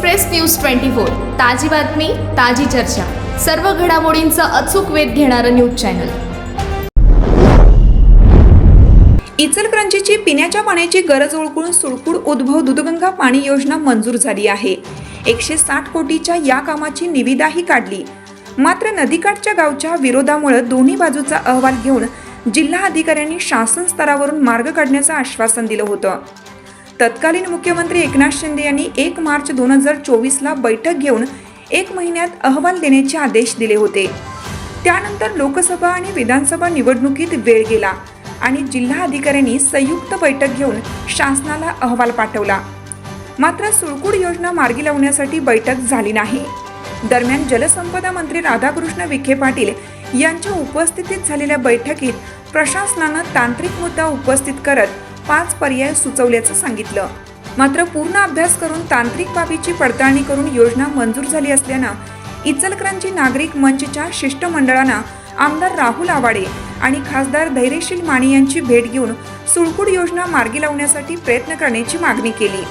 Express news twenty four. ताजी बातमी ताजी चर्चा. सर्व घडामोडींचा अचूक वेध घेणारं न्यूज चॅनल. इचलकरंजीची पिण्याच्या पाण्याची गरज ओळखून सुळकूड उद्भव दुधगंगा पाणी योजना मंजूर झाली आहे. एकशे साठ कोटीच्या या कामाची निविदाही काढली. मात्र नदीकाठच्या गावच्या विरोधामुळे दोन्ही बाजूचा अहवाल घेऊन जिल्हा अधिकाऱ्यांनी शासन स्तरावरून मार्ग काढण्याचं आश्वासन दिलं होतं. तत्कालीन मुख्यमंत्री एकनाथ शिंदे यांनी एक मार्च दोन हजार चोवीसला बैठक घेऊन एक महिन्यात अहवाल देण्याचे आदेश दिले होते. त्यानंतर लोकसभा आणि विधानसभा निवडणुकीत वेळ गेला आणि जिल्हा अधिकाऱ्यांनी संयुक्त बैठक घेऊन शासनाला अहवाल पाठवला. मात्र सुळकूड योजना मार्गी लावण्यासाठी बैठक झाली नाही. दरम्यान जलसंपदा मंत्री राधाकृष्ण विखे पाटील यांच्या उपस्थितीत झालेल्या बैठकीत प्रशासनानं तांत्रिक मुद्दा उपस्थित करत पाच पर्याय सुचवल्याचं सांगितलं. मात्र पूर्ण अभ्यास करून तांत्रिक बाबीची पडताळणी करून योजना मंजूर झाली असल्यानं इचलकरंजी नागरिक मंचच्या शिष्टमंडळानं आमदार राहुल आवाडे आणि खासदार धैर्यशील माने यांची भेट घेऊन सुळकुड योजना मार्गी लावण्यासाठी प्रयत्न करण्याची मागणी केली.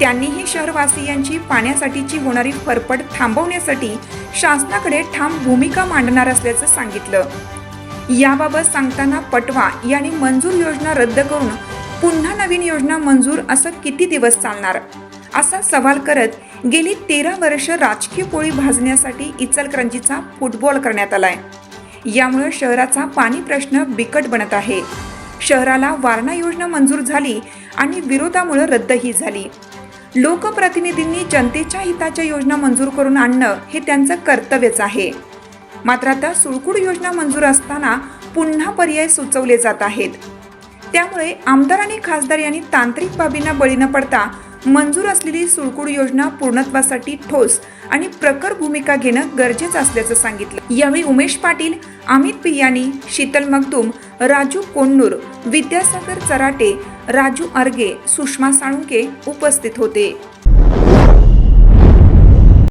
त्यांनीही शहरवासियांची पाण्यासाठीची होणारी फरफड थांबवण्यासाठी शासनाकडे ठाम भूमिका मांडणार असल्याचं सांगितलं. याबाबत सांगताना पटवा यांनी मंजूर योजना रद्द करून पुन्हा नवीन योजना मंजूर असं किती दिवस चालणार? असा सवाल करत गेली तेरा वर्ष राजकीय पोळी भाजण्यासाठी इचलकरंजीचा फुटबॉल करण्यात आलाय. यामुळे शहराचा पाणी प्रश्न बिकट बनत आहे. शहराला वारणा योजना मंजूर झाली आणि विरोधामुळे रद्दही झाली. लोकप्रतिनिधींनी जनतेच्या हिताच्या योजना मंजूर करून आणणं हे त्यांचं कर्तव्यच आहे. मात्र आता सुळकूड योजना मंजूर असताना पुन्हा पर्याय सुचवले जात आहेत. त्यामुळे आमदार आणि खासदार यांनी तांत्रिक बाबींना बळी न पडता मंजूर असलेली सुळकुड योजना पूर्णत्वासाठी ठोस आणि प्रखर भूमिका घेणं गरजेचं असल्याचं सांगितलं. यावेळी उमेश पाटील अमित पियानी शीतल मगदूम राजू कोन्नूर विद्यासागर चराटे राजू अर्गे सुषमा साळुंके उपस्थित होते.